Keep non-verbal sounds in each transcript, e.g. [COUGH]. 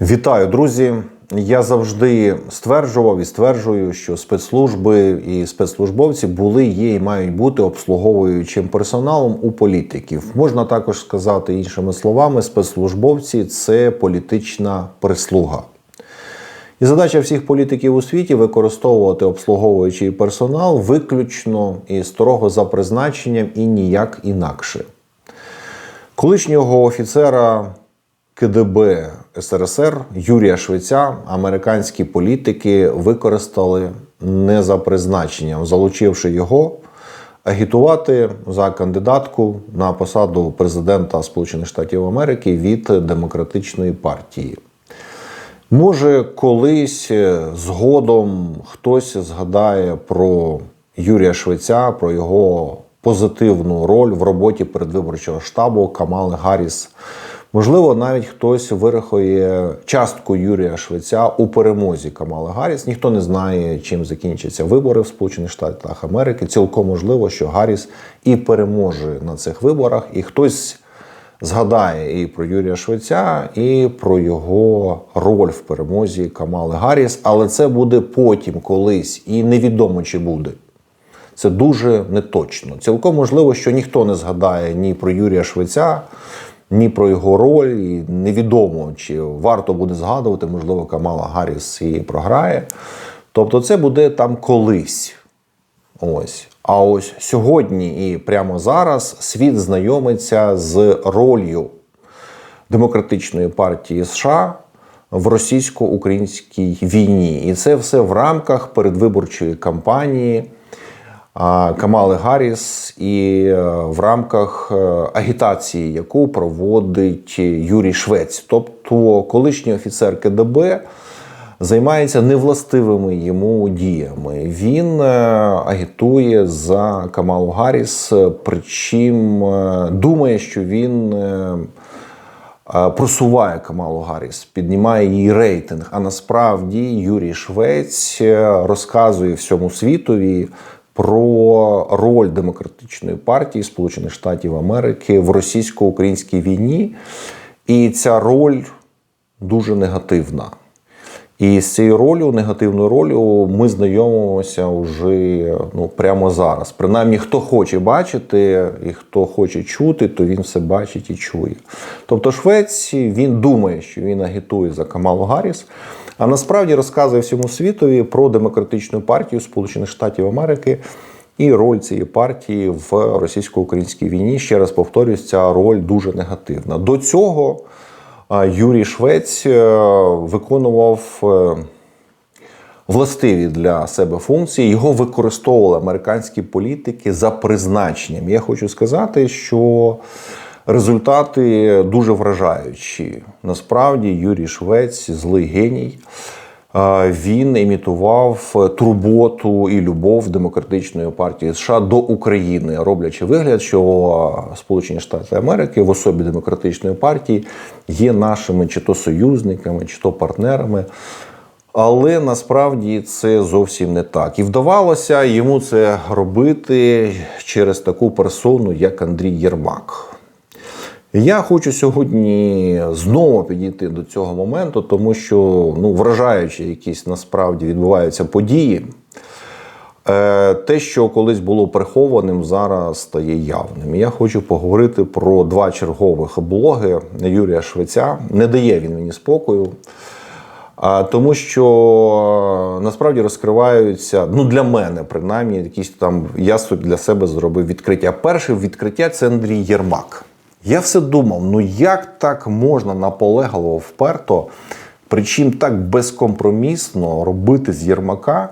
Вітаю, друзі! Я завжди стверджував і стверджую, що спецслужби і спецслужбовці були, є і мають бути обслуговуючим персоналом у політиків. Можна також сказати іншими словами, спецслужбовці це політична прислуга. І задача всіх політиків у світі використовувати обслуговуючий персонал виключно і строго за призначенням і ніяк інакше. Колишнього офіцера КДБ СРСР Юрія Швеця американські політики використали не за призначенням, залучивши його агітувати за кандидатку на посаду президента Сполучених Штатів Америки від демократичної партії. Може, колись е, згодом хтось згадає про Юрія Швеця, про його позитивну роль в роботі передвиборчого штабу Камали Гарріс. Можливо, навіть хтось вирахує частку Юрія Швеця у перемозі Камали Гарріс. Ніхто не знає, чим закінчаться вибори в Сполучених Штатах Америки. Цілком можливо, що Гарріс і переможе на цих виборах, і хтось згадає і про Юрія Швеця, і про його роль в перемозі Камали Гарріс. Але це буде потім, колись, і невідомо чи буде. Це дуже неточно. Цілком можливо, що ніхто не згадає ні про Юрія Швеця, ні про його роль. І невідомо, чи варто буде згадувати, можливо, Камала Гарріс і програє. Тобто, це буде там колись. Ось. А ось сьогодні і прямо зараз світ знайомиться з ролью Демократичної партії США в російсько-українській війні. І це все в рамках передвиборчої кампанії Камали Гарріс і е, в рамках е, агітації, яку проводить Юрій Швець, тобто колишній офіцер КДБ. Займається невластивими йому діями. Він е, агітує за Камалу Гарріс, причим думає, що він просуває Камалу Гарріс, піднімає її рейтинг. А насправді Юрій Швець розказує всьому світові про роль демократичної партії Сполучених Штатів Америки в російсько-українській війні. І ця роль дуже негативна. І з цією ролью, негативною ролью, ми знайомимося вже ну, прямо зараз. Принаймні, хто хоче бачити і хто хоче чути, то він все бачить і чує. Тобто, Швець він думає, що він агітує за Камалу Гарріс, а насправді розказує всьому світові про демократичну партію Сполучених Штатів Америки. І роль цієї партії в російсько-українській війні, ще раз повторюсь, ця роль дуже негативна. До цього Юрій Швець е, виконував е, властиві для себе функції. Його використовували американські політики за призначенням. Я хочу сказати, що результати дуже вражаючі. Насправді, Юрій Швець злий геній. Він імітував турботу і любов демократичної партії США до України, роблячи вигляд, що Сполучені Штати Америки в особі демократичної партії є нашими чи то союзниками, чи то партнерами. Але насправді це зовсім не так. І вдавалося йому це робити через таку персону, як Андрій Єрмак. Я хочу сьогодні знову підійти до цього моменту, тому що ну, вражаючі якісь насправді відбуваються події. Е, Те, що колись було прихованим, зараз стає явним. Я хочу поговорити про два чергових блоги Юрія Швеця. Не дає він мені спокою. Тому що насправді розкриваються, ну для мене, принаймні, якісь там я для себе зробив відкриття. Перше відкриття це Андрій Єрмак. Я все думав, ну як так можна наполегливо вперто, причим так безкомпромісно робити з Єрмака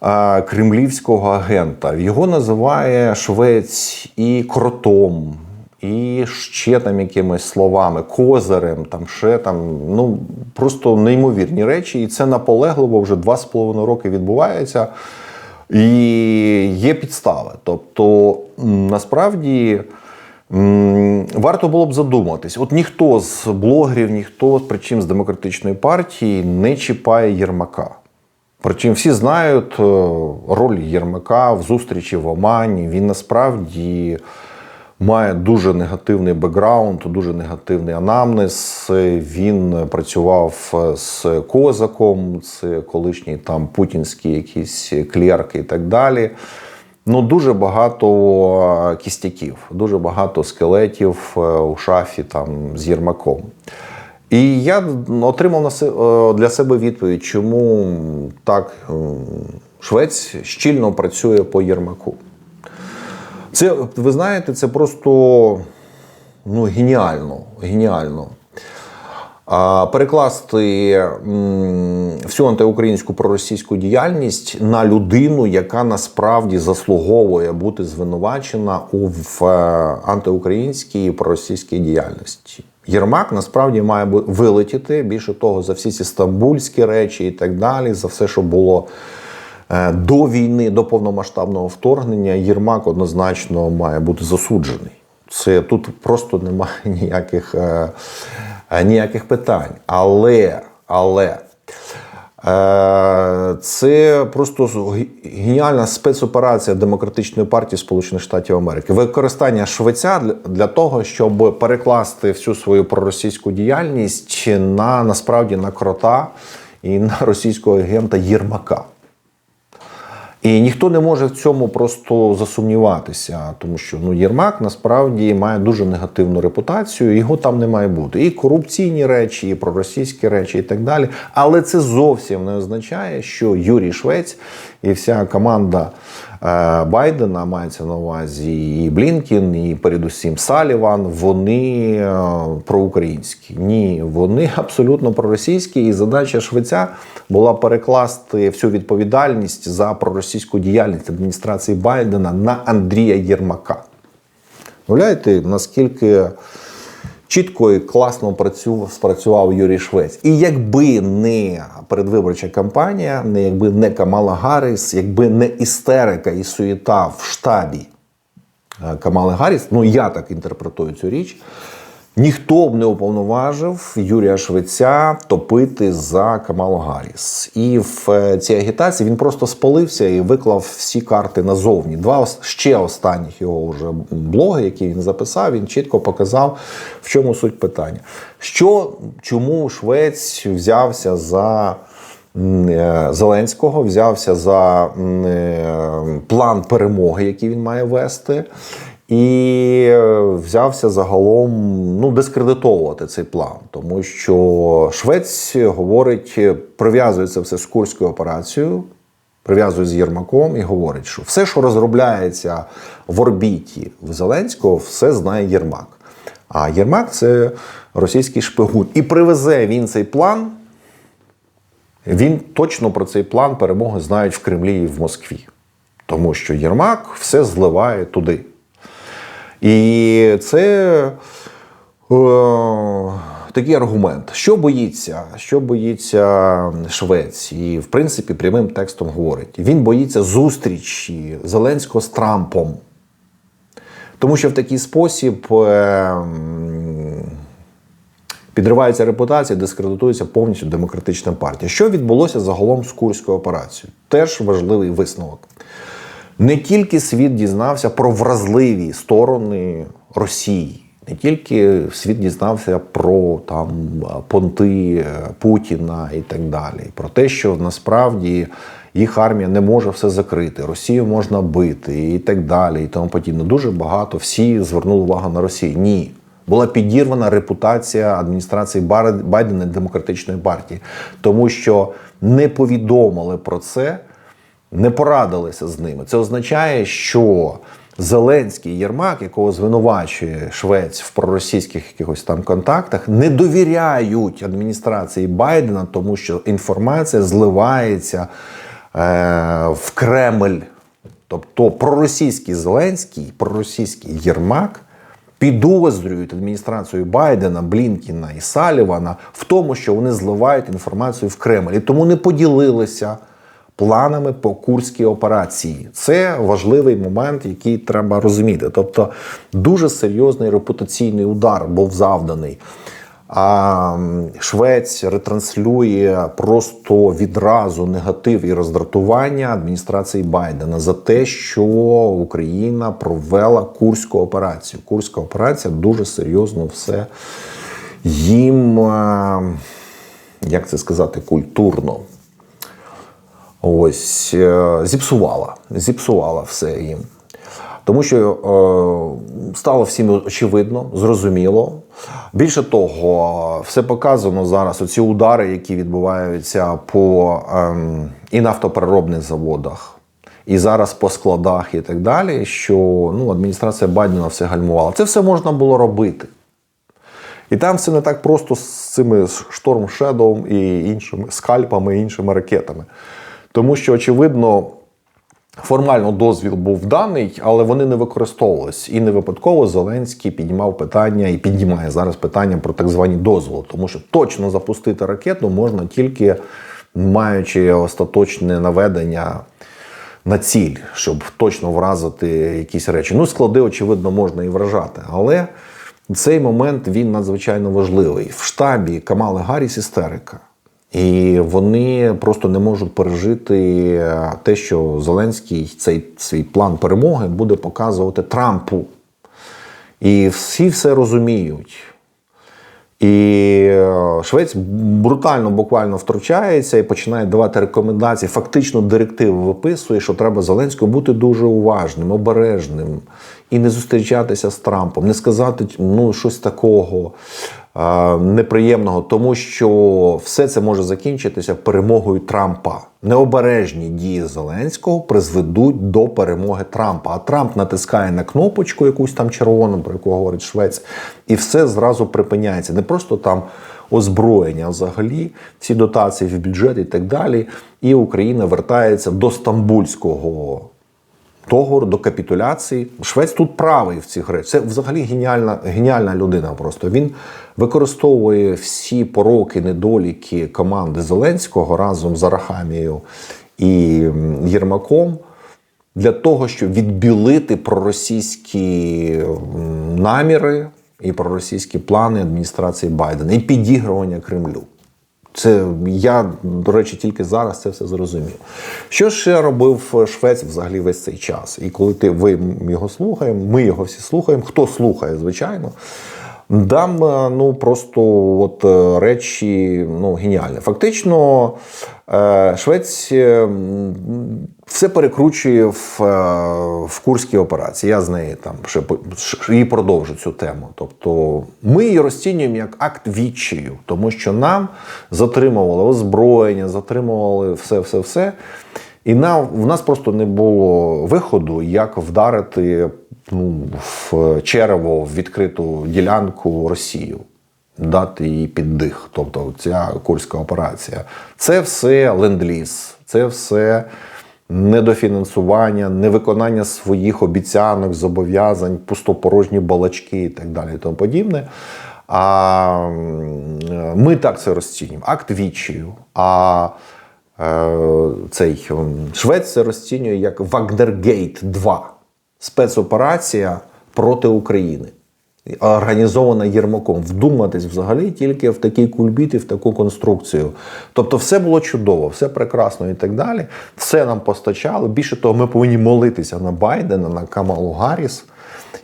а, кремлівського агента. Його називає Швець і кротом, і ще там якимись словами, козирем, там ще там, ну просто неймовірні речі. І це наполегливо вже два з половиною роки відбувається. І є підстави. Тобто, насправді. Варто було б задуматись. От ніхто з блогерів, ніхто причим з демократичної партії не чіпає Єрмака. Причому всі знають е, роль Єрмака в зустрічі в Омані. Він насправді має дуже негативний бекграунд, дуже негативний анамнез. Він працював з Козаком, це колишній там путінський якісь клерк і так далі. Ну, дуже багато кістяків, дуже багато скелетів е, у шафі там з Єрмаком. І я отримав е, для себе відповідь, чому так е, Швець щільно працює по Єрмаку. Це, ви знаєте, це просто ну, геніально. геніально. Перекласти всю антиукраїнську проросійську діяльність на людину, яка насправді заслуговує бути звинувачена у в, е, антиукраїнській проросійській діяльності. Єрмак насправді має вилетіти більше того за всі ці стамбульські речі і так далі, за все, що було е, до війни, до повномасштабного вторгнення. Єрмак однозначно має бути засуджений. Це тут просто немає [LAUGHS] ніяких, е, ніяких питань. Але, але е, це просто геніальна спецоперація Демократичної партії Сполучених Штатів Америки. Використання Швеця для того, щоб перекласти всю свою проросійську діяльність на насправді на крота і на російського агента Єрмака. І ніхто не може в цьому просто засумніватися, тому що ну Єрмак насправді має дуже негативну репутацію, його там не має бути. І корупційні речі, і проросійські речі, і так далі. Але це зовсім не означає, що Юрій Швець і вся команда Байдена мається на увазі і Блінкін, і передусім Саліван. Вони е, проукраїнські. Ні, вони [LAUGHS] абсолютно проросійські, і задача Швеця була перекласти всю відповідальність за проросійську діяльність адміністрації Байдена на Андрія Єрмака. Уявляєте, наскільки чітко і класно працю- спрацював Юрій Швець. І якби не передвиборча кампанія, не якби не Камала Гарріс, якби не істерика і суєта в штабі е, Камали Гарріс, ну я так інтерпретую цю річ. Ніхто б не уповноважив Юрія Швеця топити за Камалу Гарріс. І в е, цій агітації він просто спалився і виклав всі карти назовні. Два ще останніх його вже блоги, які він записав, він чітко показав, в чому суть питання. Що чому Швець взявся за е, Зеленського, взявся за е, план перемоги, який він має вести. І е, взявся загалом ну, дискредитовувати цей план, тому що Швець говорить, прив'язує це все з Курською операцією, прив'язує з Єрмаком і говорить, що все, що розробляється в орбіті в Зеленського, все знає Єрмак. А Єрмак це російський шпигун. І привезе він цей план. Він точно про цей план перемоги знають в Кремлі і в Москві. Тому що Єрмак все зливає туди. І це е, такий аргумент. Що боїться? Що боїться Швець? І, в принципі, прямим текстом говорить: він боїться зустрічі Зеленського з Трампом. Тому що в такий спосіб е, підривається репутація, дискредитується повністю демократична партія. Що відбулося загалом з Курською операцією? Теж важливий висновок. Не тільки світ дізнався про вразливі сторони Росії, не тільки світ дізнався про там понти е, Путіна і так далі, про те, що насправді їх армія не може все закрити, Росію можна бити і так далі, і тому подібне. Дуже багато всі звернули увагу на Росію. Ні. Була підірвана репутація адміністрації Байдена і демократичної партії, тому що не повідомили про це не порадилися з ними. Це означає, що Зеленський Єрмак, якого звинувачує Швець в проросійських якихось там контактах, не довіряють адміністрації Байдена, тому що інформація зливається е, в Кремль. Тобто проросійський Зеленський, проросійський Єрмак підозрюють адміністрацію Байдена, Блінкіна і Салівана в тому, що вони зливають інформацію в Кремль. І тому не поділилися планами по курській операції. Це важливий момент, який треба розуміти. Тобто дуже серйозний репутаційний удар був завданий А Швець ретранслює просто відразу негатив і роздратування адміністрації Байдена за те, що Україна провела курську операцію. Курська операція дуже серйозно все їм, як це сказати, культурно. Ось е, зіпсувала, зіпсувала все їм. Тому що е, стало всім очевидно, зрозуміло. Більше того, все показано зараз. Оці удари, які відбуваються по ем, і нафтопереробних заводах, і зараз по складах, і так далі. Що ну, адміністрація Байдена все гальмувала. Це все можна було робити. І там все не так просто з цими Шторм Shadow і іншими скальпами і іншими ракетами. Тому що, очевидно, формально дозвіл був даний, але вони не використовувались. І не випадково Зеленський піднімав питання і піднімає зараз питання про так звані дозволи. Тому що точно запустити ракету можна тільки маючи остаточне наведення на ціль, щоб точно вразити якісь речі. Ну, склади, очевидно, можна і вражати, але цей момент він надзвичайно важливий. В штабі Камали Гарріс істерика. І вони просто не можуть пережити те, що Зеленський цей свій план перемоги буде показувати Трампу. І всі все розуміють. І е, Швець брутально буквально втручається і починає давати рекомендації, фактично директиви виписує, що треба Зеленському бути дуже уважним, обережним і не зустрічатися з Трампом, не сказати ну, щось такого е, неприємного, тому що все це може закінчитися перемогою Трампа. Необережні дії Зеленського призведуть до перемоги Трампа. А Трамп натискає на кнопочку, якусь там червону, про яку говорить Швець, і все зразу припиняється. Не просто там озброєння, а взагалі всі дотації в бюджет і так далі. І Україна вертається до стамбульського договору, до капітуляції. Швець тут правий в цих речах. Це взагалі геніальна, геніальна людина. Просто він використовує всі пороки, недоліки команди Зеленського разом з Арахамією і Єрмаком. Для того, щоб відбілити проросійські наміри і проросійські плани адміністрації Байдена і підігрування Кремлю. Це я, до речі, тільки зараз це все зрозумів. Що ще робив Швець взагалі весь цей час? І коли ти ви його слухаємо, ми його всі слухаємо. Хто слухає, звичайно. Дам е, ну просто от е, речі ну, геніальні. Фактично, е, Швець все перекручує в, в Курській операції. Я з неї там ще і продовжу цю тему. Тобто ми її розцінюємо як акт відчаю, тому що нам затримували озброєння, затримували все, все, все. І нам, в нас просто не було виходу, як вдарити ну, в черево в відкриту ділянку Росію, дати їй піддих. Тобто ця курська операція. Це все ленд-ліз, це все недофінансування, невиконання своїх обіцянок, зобов'язань, пустопорожні балачки і так далі і тому подібне. А ми так це розцінюємо. Акт відчаю. А цей м, Швець це розцінює як Вагнергейт 2 спецоперація проти України. Організована Єрмаком. Вдуматись взагалі тільки в такий кульбіт і в таку конструкцію. Тобто, все було чудово, все прекрасно і так далі. Все нам постачало. Більше того, ми повинні молитися на Байдена, на Камалу Гарріс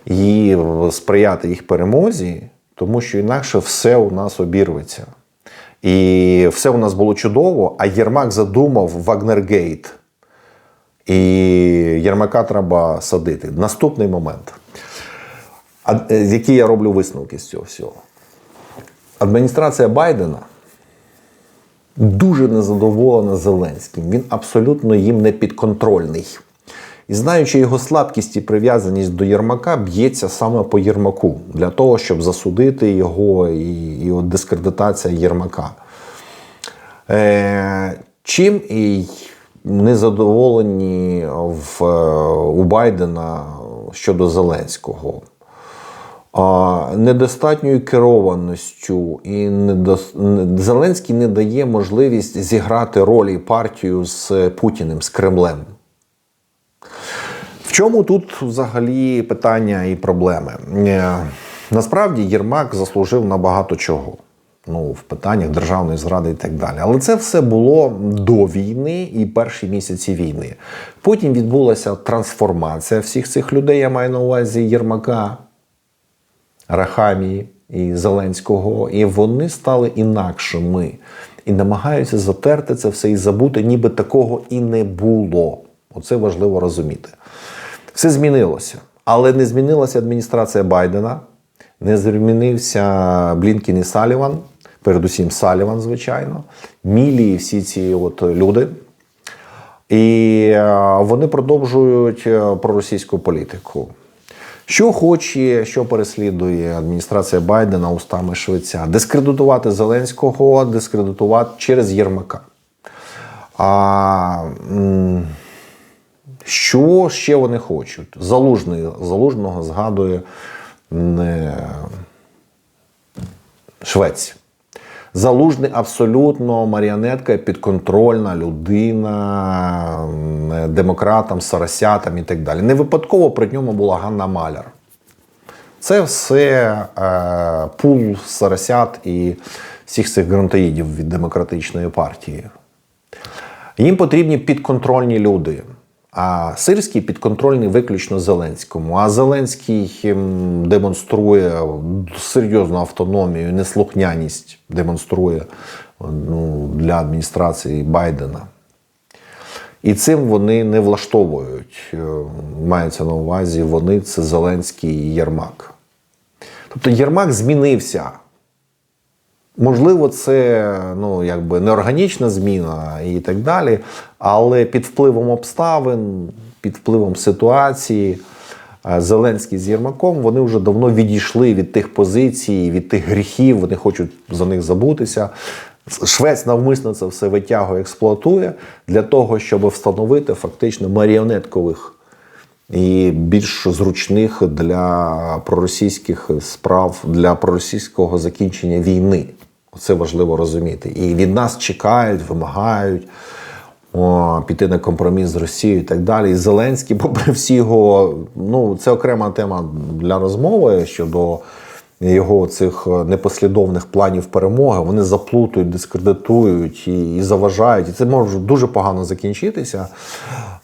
і сприяти їх перемозі, тому що інакше все у нас обірветься. І все у нас було чудово, а Єрмак задумав Вагнергейт. І Єрмака треба садити. Наступний момент. Е, які я роблю висновки з цього всього. Адміністрація Байдена дуже незадоволена Зеленським. Він абсолютно їм не підконтрольний. І знаючи його слабкість і прив'язаність до Єрмака, б'ється саме по Єрмаку для того, щоб засудити його і, і от дискредитація Єрмака. Е, чим і незадоволені в, е, у Байдена щодо Зеленського? А, недостатньою керованістю і недос... Зеленський не дає можливість зіграти роль і партію з Путіним, з Кремлем. В чому тут взагалі питання і проблеми? Е, Насправді Єрмак заслужив на багато чого. ну, в питаннях державної зради і так далі. Але це все було до війни і перші місяці війни. Потім відбулася трансформація всіх цих людей. Я маю на увазі Єрмака, Рахамії і Зеленського, і вони стали інакшими і намагаються затерти це все і забути, ніби такого і не було. Оце важливо розуміти. Все змінилося, але не змінилася адміністрація Байдена, не змінився Блінкін і Саліван, передусім Саліван, звичайно, Мілі і всі ці от люди. І е, вони продовжують е, проросійську політику. Що хоче, що переслідує адміністрація Байдена устами Швеця? Дискредитувати Зеленського, дискредитувати через Єрмака. А, що ще вони хочуть? Залужний, Залужного згадує не, Швець. Залужний абсолютно маріонетка, підконтрольна людина демократам, сарасятам і так далі. Не випадково при ньому була Ганна Маляр. Це все е, пул сарасят і всіх цих грантоїдів від демократичної партії. Їм потрібні підконтрольні люди. А Сирський підконтрольний виключно Зеленському. А Зеленський ем, демонструє серйозну автономію, неслухняність демонструє ну, для адміністрації Байдена. І цим вони не влаштовують. Е, Мається на увазі, вони це Зеленський і Єрмак. Тобто Єрмак змінився. Можливо, це ну, якби неорганічна зміна і так далі, але під впливом обставин, під впливом ситуації, е, Зеленський з Єрмаком вони вже давно відійшли від тих позицій, від тих гріхів, вони хочуть за них забутися. Швець навмисно це все витягує, експлуатує для того, щоб встановити фактично маріонеткових і більш зручних для проросійських справ, для проросійського закінчення війни. Це важливо розуміти. І від нас чекають, вимагають о, піти на компроміс з Росією і так далі. І Зеленський, попри всі його, ну це окрема тема для розмови щодо його цих непослідовних планів перемоги. Вони заплутують, дискредитують і, і заважають. І це може дуже погано закінчитися.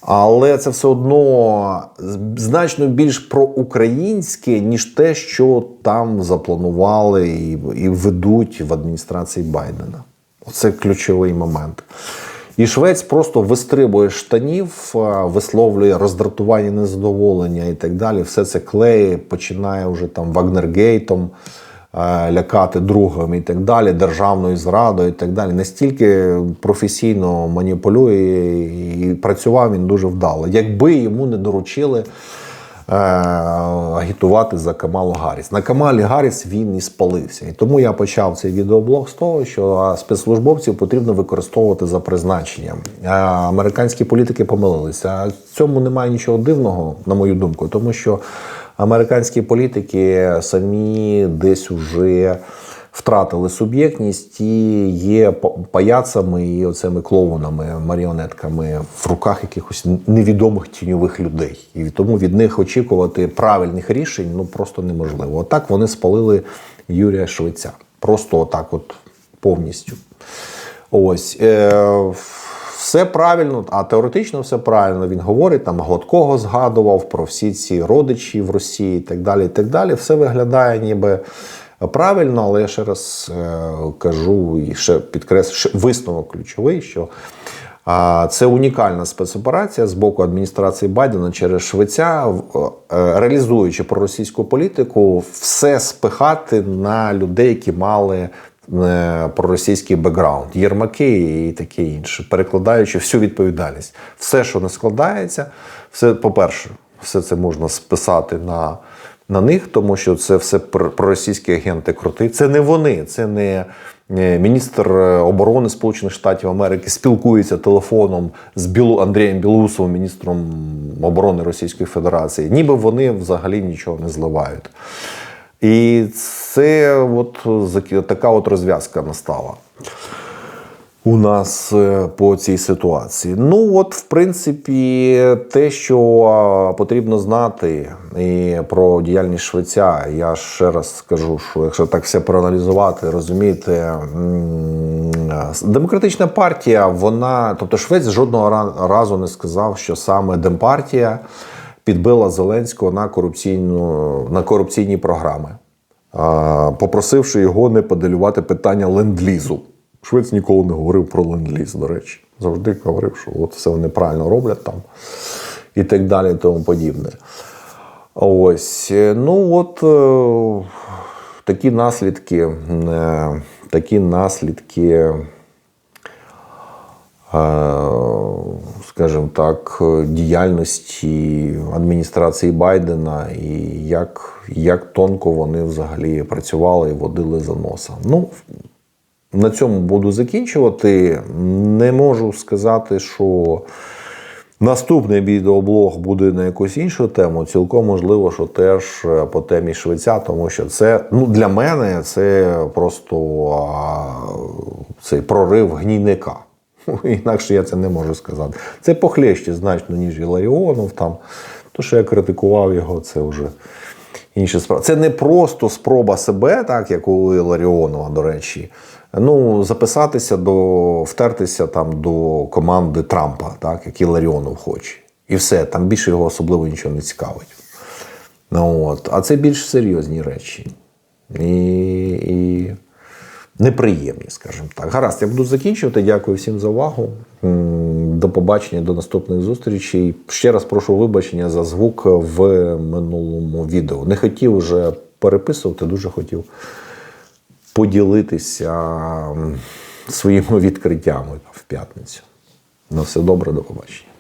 Але це все одно значно більш проукраїнське, ніж те, що там запланували і, і ведуть в адміністрації Байдена. Оце ключовий момент. І Швець просто вистрибує штанів, висловлює роздратування, незадоволення і так далі. Все це клеє, починає вже там Вагнергейтом лякати другом і так далі, державною зрадою і так далі. Настільки професійно маніпулює і працював він дуже вдало. Якби йому не доручили. е, Агітувати за Камалу Гарріс. На Камалі Гарріс він і спалився. І тому я почав цей відеоблог з того, що спецслужбовців потрібно використовувати за призначенням. Американські політики помилилися. Цьому немає нічого дивного, на мою думку, тому що американські політики самі десь уже втратили суб'єктність і є паяцами і оцими клоунами, маріонетками в руках якихось невідомих тіньових людей. І тому від них очікувати правильних рішень ну просто неможливо. Отак вони спалили Юрія Швеця. Просто отак, от повністю. Ось. Е, все правильно, а теоретично все правильно. Він говорить, там Гладкого згадував про всі ці родичі в Росії і так далі. і так далі. Все виглядає ніби правильно, але я ще раз е, кажу і ще підкреслю, висновок ключовий, що а, це унікальна спецоперація з боку адміністрації Байдена через Швеця, е, реалізуючи проросійську політику, все спихати на людей, які мали е, проросійський бекграунд, єрмаки і таке інше, перекладаючи всю відповідальність. Все, що не складається, все, по-перше, все це можна списати на, на них, тому що це все пр- проросійські агенти крути. Це не вони, це не е, міністр е, оборони Сполучених Штатів Америки спілкується телефоном з Білу Андрієм Білусовим, міністром оборони Російської Федерації. Ніби вони взагалі нічого не зливають. І це от така от розв'язка настала. у нас е, по цій ситуації. Ну, от, в принципі, те, що потрібно знати і про діяльність Швеця, я ще раз скажу, що якщо так все проаналізувати, розумієте, демократична партія, вона, тобто Швець жодного разу не сказав, що саме Демпартія підбила Зеленського на корупційну на корупційні програми попросивши його не поделювати питання ленд-лізу. Швець ніколи не говорив про ленд-ліз, до речі. Завжди говорив, що от все вони правильно роблять там і так далі, і тому подібне. Ось. е, Ну от е, такі наслідки, е, такі наслідки скажімо так, діяльності адміністрації Байдена і як, як тонко вони взагалі працювали і водили за носа. Ну, на цьому буду закінчувати. Не можу сказати, що наступний відеоблог буде на якусь іншу тему. Цілком можливо, що теж е, по темі Швеця, тому що це ну, для мене це просто а, цей прорив гнійника. [LAUGHS] Інакше я це не можу сказати. Це похлеще значно, ніж Іларіонов там. То, що я критикував його, це вже інша справа. Це не просто спроба себе, так як у Іларіонова, до речі. Ну, записатися до втертися там до команди Трампа, так, як Іларіонов хоче. І все, там більше його особливо нічого не цікавить. Ну, от. А це більш серйозні речі. І, і неприємні, скажімо так. Гаразд, я буду закінчувати. Дякую всім за увагу. До побачення, до наступних зустрічей. Ще раз прошу вибачення за звук в минулому відео. Не хотів вже переписувати, дуже хотів поділитися своїми відкриттями в п'ятницю. На все добре, до побачення.